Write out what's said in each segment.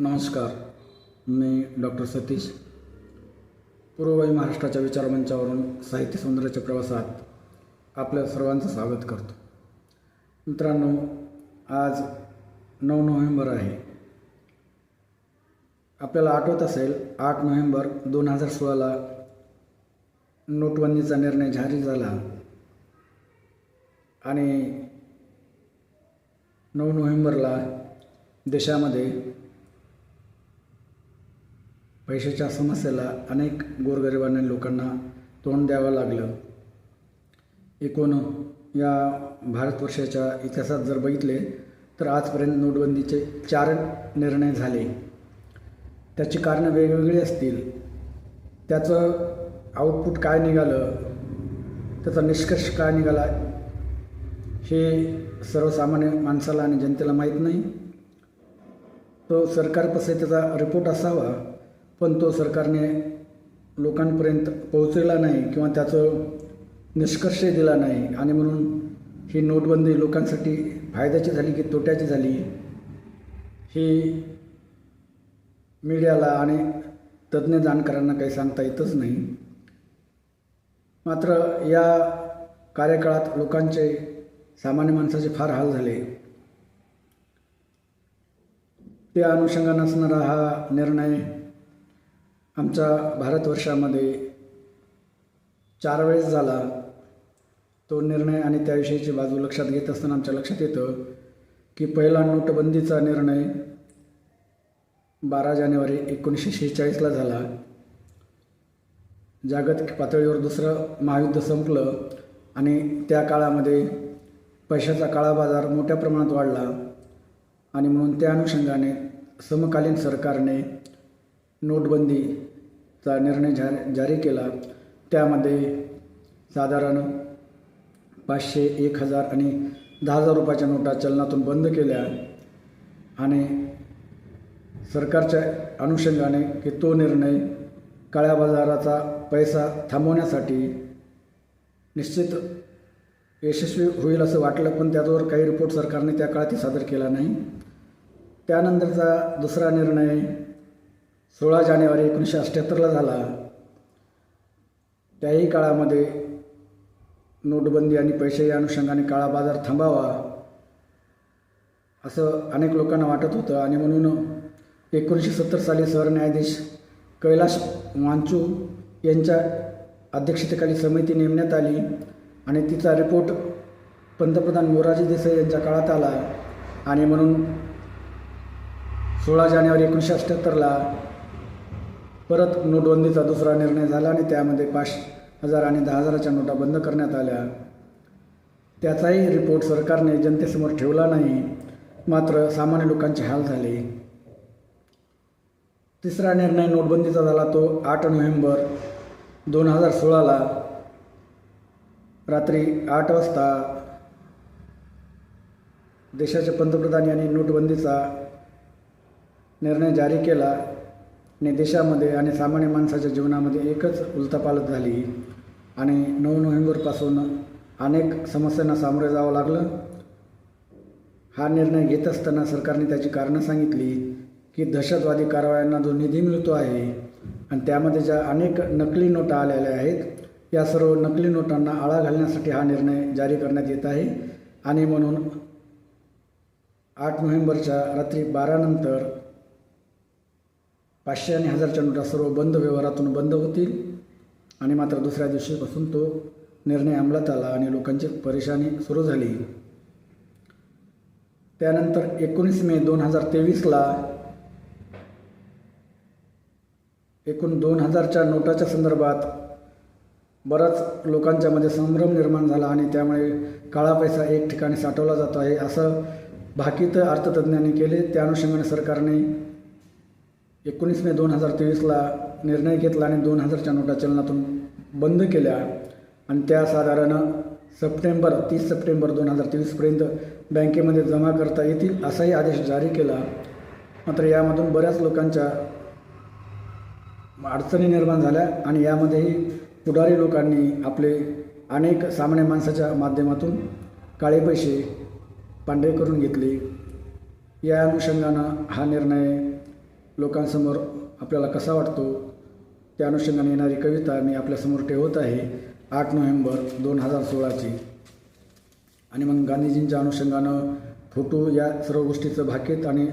नमस्कार मी डॉक्टर सतीश. पूर्ववाई महाराष्ट्राच्या विचारमंचावरून साहित्य सौंदर्याच्या प्रवासात आपल्या सर्वांचं स्वागत करतो. मित्रांनो आज नऊ नोव्हेंबर आहे. आपल्याला आठवत असेल आठ नोव्हेंबर दोन हजार सोळाला नोटबंदीचा निर्णय जारी झाला. आणि नऊ नोव्हेंबरला देशामध्ये पैशाच्या समस्येला अनेक गोरगरिबांना लोकांना तोंड द्यावं लागलं. एकूण या भारतवर्षाच्या इतिहासात जर बघितले तर आजपर्यंत नोटबंदीचे चार निर्णय झाले. त्याची कारणं वेगवेगळी असतील. त्याचं आउटपुट काय निघालं? त्याचा निष्कर्ष काय निघाला? हे सर्वसामान्य माणसाला आणि जनतेला माहीत नाही. तो सरकारपासून त्याचा रिपोर्ट असावा पण तो सरकारने लोकांपर्यंत पोहोचलेला नाही किंवा त्याचं निष्कर्ष दिला नाही. आणि म्हणून ही नोटबंदी लोकांसाठी फायद्याची झाली की तोट्याची झाली ही मीडियाला आणि तज्ज्ञ जाणकारांना काही सांगता येतच नाही. मात्र या कार्यकाळात लोकांचे सामान्य माणसाचे फार हाल झाले. त्या अनुषंगानं असणारा हा निर्णय आमच्या भारतवर्षामध्ये चार वेळेस झाला तो निर्णय आणि त्याविषयीची बाजू लक्षात घेत असताना आमच्या लक्षात येतं की पहिला नोटबंदीचा निर्णय बारा जानेवारी एकोणीसशे शेहेचाळीसला झाला. जागतिक पातळीवर दुसरं महायुद्ध संपलं आणि त्या काळामध्ये पैशाचा काळा बाजार मोठ्या प्रमाणात वाढला आणि म्हणून त्या अनुषंगाने समकालीन सरकारने नोटबंदी चा निर्णय जा जारी केला. त्यामध्ये साधारण पाचशे एक हजार आणि दहा हजार रुपयाच्या नोटा चलनातून बंद केल्या आणि सरकारच्या अनुषंगाने की तो निर्णय काळ्या बाजाराचा पैसा थांबवण्यासाठी निश्चित यशस्वी होईल असं वाटलं पण त्याच्यावर काही रिपोर्ट सरकारने त्या काळातही सादर केला नाही. त्यानंतरचा दुसरा निर्णय सोळा जानेवारी एकोणीसशे अठ्ठ्याहत्तरला झाला. त्याही काळामध्ये नोटबंदी आणि पैसे या अनुषंगाने काळा बाजार थांबावा असं अनेक लोकांना वाटत होतं. आणि म्हणून एकोणीसशे सत्तर साली सरन्यायाधीश कैलाश वांचू यांच्या अध्यक्षतेखाली समिती नेमण्यात आली आणि तिचा रिपोर्ट पंतप्रधान मोरारजी देसाई यांच्या काळात आला. आणि म्हणून सोळा जानेवारी एकोणीसशे अठ्ठ्याहत्तरला परत नोटबंदीचा दुसरा निर्णय झाला आणि त्यामध्ये पाच हजार आणि दहा हजाराच्या नोटा बंद करण्यात आल्या. त्याचाही रिपोर्ट सरकारने जनतेसमोर ठेवला नाही मात्र सामान्य लोकांचे हाल झाले. तिसरा निर्णय नोटबंदीचा झाला तो आठ नोव्हेंबर दोन हजार सोळाला. रात्री आठ वाजता देशाचे पंतप्रधान यांनी नोटबंदीचा निर्णय जारी केला. आणि देशामध्ये आणि सामान्य माणसाच्या जीवनामध्ये एकच उलथापालथ झाली आणि नऊ नोव्हेंबरपासून अनेक समस्यांना सामोरे जावं लागलं. हा निर्णय घेत असताना सरकारने त्याची कारणं सांगितली की दहशतवादी कारवायांना जो निधी मिळतो आहे आणि त्यामध्ये ज्या अनेक नकली नोटा आलेल्या आहेत या सर्व नकली नोटांना आळा घालण्यासाठी हा निर्णय जारी करण्यात येत आहे. आणि म्हणून आठ नोव्हेंबरच्या रात्री बारानंतर पाचशे आणि हजारच्या नोटा सर्व बंद व्यवहारातून बंद होतील. आणि मात्र दुसऱ्या दिवशीपासून तो निर्णय अंमलात आला आणि लोकांची परेशानी सुरू झाली. त्यानंतर एकोणीस मे दोन हजार तेवीसला एकूण दोन हजारच्या नोटाच्या संदर्भात बराच लोकांच्यामध्ये संभ्रम निर्माण झाला आणि त्यामुळे काळा पैसा एक ठिकाणी साठवला जातो आहे असं भाकीत अर्थतज्ज्ञांनी केले. त्या अनुषंगाने सरकारने एकोणीस मे दोन हजार तेवीसला निर्णय घेतला आणि दोन हजारच्या नोटा चलनातून बंद केल्या. आणि त्या साधारण सप्टेंबर तीस सप्टेंबर दोन हजार तेवीसपर्यंत बँकेमध्ये जमा करता येतील असाही आदेश जारी केला. मात्र यामधून बऱ्याच लोकांच्या अडचणी निर्माण झाल्या आणि यामध्येही पुढारी लोकांनी आपले अनेक सामान्य माणसाच्या माध्यमातून काळे पैसे पांढरे करून घेतले. या अनुषंगानं हा निर्णय लोकांसमोर आपल्याला कसा वाटतो? त्या अनुषंगाने येणारी कविता मी आपल्यासमोर ठेवत आहे. आठ नोव्हेंबर दोन हजार सोळाची. आणि मग गांधीजींच्या अनुषंगानं फोटो या सर्व गोष्टीचं भाकीत आणि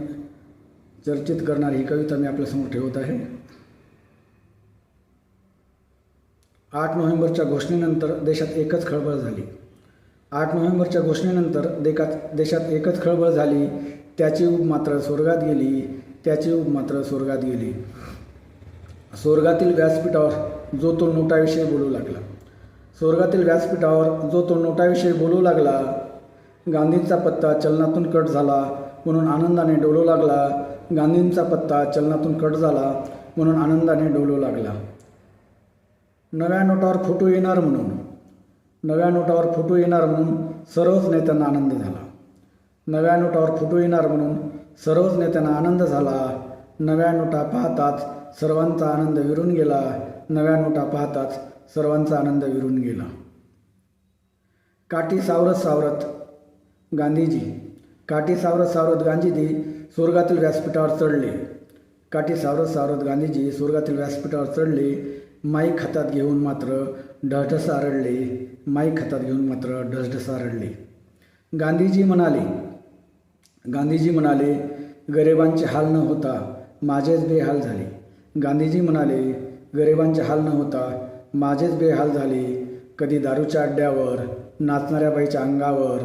चर्चित करणारी ही कविता मी आपल्यासमोर ठेवत आहे. आठ नोव्हेंबरच्या घोषणेनंतर देशात एकच खळबळ झाली. आठ नोव्हेंबरच्या घोषणेनंतर देशात देशात एकच खळबळ झाली. त्याची ऊब मात्र स्वर्गात गेली. त्याची मात्र स्वर्गात गेली. स्वर्गातील व्यासपीठावर जो तो नोटाविषयी बोलू लागला. स्वर्गातील व्यासपीठावर जो तो नोटाविषयी बोलू लागला गांधींचा पत्ता चलनातून कट झाला म्हणून आनंदाने डोलू लागला. गांधींचा पत्ता चलनातून कट झाला म्हणून आनंदाने डोलू लागला. नव्या नोटावर फोटो येणार म्हणून नव्या नोटावर फोटो येणार म्हणून सर्वच नेत्यांना आनंद झाला. नव्या नोटावर फोटो येणार म्हणून सर्वच नेत्यांना आनंद झाला. नव्या नोटा पाहताच सर्वांचा आनंद विरून गेला. नव्या नोटा पाहताच सर्वांचा आनंद विरून गेला. काठी सावरत सावरत गांधीजी. काठी सावरत सावरत गांधीजी स्वर्गातील व्यासपीठावर चढले. काठी सावरत सावरत गांधीजी स्वर्गातील व्यासपीठावर चढले. माईक हातात घेऊन मात्र ढसढसा रडले माईक हातात घेऊन मात्र ढसढसा रडले गांधीजी म्हणाले गांधीजी म्हणाले गरिबांचे हाल न होता माझेच बेहाल झाले. गांधीजी म्हणाले गरिबांचे हाल न होता माझेच बेहाल झाले. कधी दारूच्या अड्ड्यावर नाचणाऱ्या बाईच्या अंगावर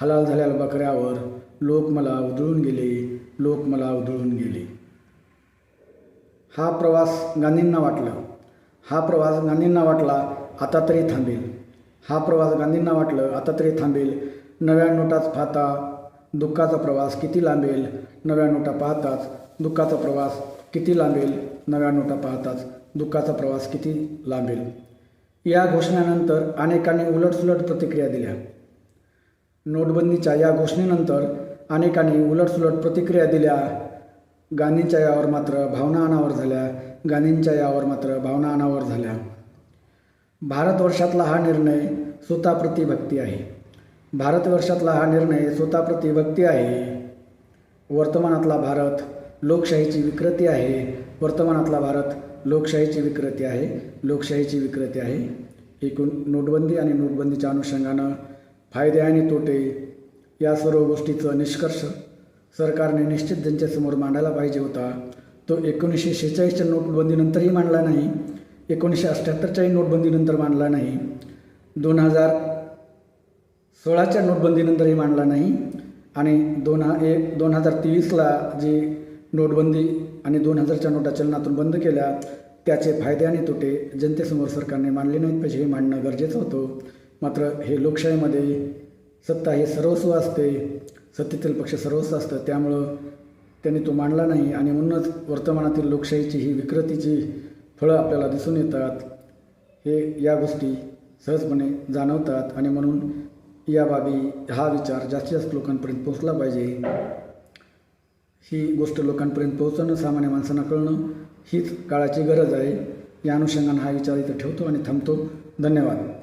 हलाल झालेल्या बकऱ्यावर लोक मला उधळून गेले लोक मला उधळून गेले. हा प्रवास गांधींना वाटला. हा प्रवास गांधींना वाटला आता तरी थांबेल. हा प्रवास गांधींना वाटलं आता तरी थांबेल. नव्या नोटाच पाहता दुःखाचा प्रवास किती लांबेल? नव्या नोटा पाहताच दुःखाचा प्रवास किती लांबेल? नव्या नोटा पाहताच दुःखाचा प्रवास किती लांबेल? या घोषणेनंतर अनेकांनी उलटसुलट प्रतिक्रिया दिल्या. नोटबंदीच्या या घोषणेनंतर अनेकांनी उलटसुलट प्रतिक्रिया दिल्या. गांधींच्या यावर मात्र भावना अनावर झाल्या. गांधींच्या यावर मात्र भावना अनावर झाल्या. भारतवर्षातला हा निर्णय स्वतः प्रतिभक्ती आहे. भारतवर्षातला हा निर्णय स्वतःप्रती भक्ती आहे. वर्तमानातला भारत लोकशाहीची विकृती आहे. वर्तमानातला भारत लोकशाहीची विकृती आहे. लोकशाहीची विकृती आहे. एकूण नोटबंदी आणि नोटबंदीच्या अनुषंगानं फायदे आणि तोटे या सर्व गोष्टीचं निष्कर्ष सरकारने निश्चित जनतेसमोर मांडायला पाहिजे होता तो एकोणीसशे शेहेचाळीसच्या नोटबंदीनंतरही मांडला नाही. एकोणीसशे अठ्ठ्याहत्तरच्याही नोटबंदीनंतर मांडला नाही. दोन हजार सोळाच्या नोटबंदीनंतरही मांडला नाही आणि दोन हा एक दोन हजार तेवीसला जी नोटबंदी आणि दोन हजारच्या नोटा चलनातून बंद केल्या त्याचे फायदे आणि तोटे जनतेसमोर सरकारने मांडले नाहीत. पाहिजे हे मांडणं गरजेचं होतं. मात्र हे लोकशाहीमध्ये सत्ता हे सर्वस्व असते. सत्तेतील पक्ष सर्वस्व असतं. त्यामुळं त्यांनी तो मांडला नाही आणि म्हणूनच वर्तमानातील लोकशाहीची ही विकृतीची फळं आपल्याला दिसून येतात. हे या गोष्टी सहजपणे जाणवतात आणि म्हणून या बाबी हा विचार जास्तीत जास्त लोकांपर्यंत पोहोचला पाहिजे. ही गोष्ट लोकांपर्यंत पोहोचणं सामान्य माणसांना कळणं हीच काळाची गरज आहे. या अनुषंगानं हा विचार इथं ठेवतो आणि थांबतो. धन्यवाद.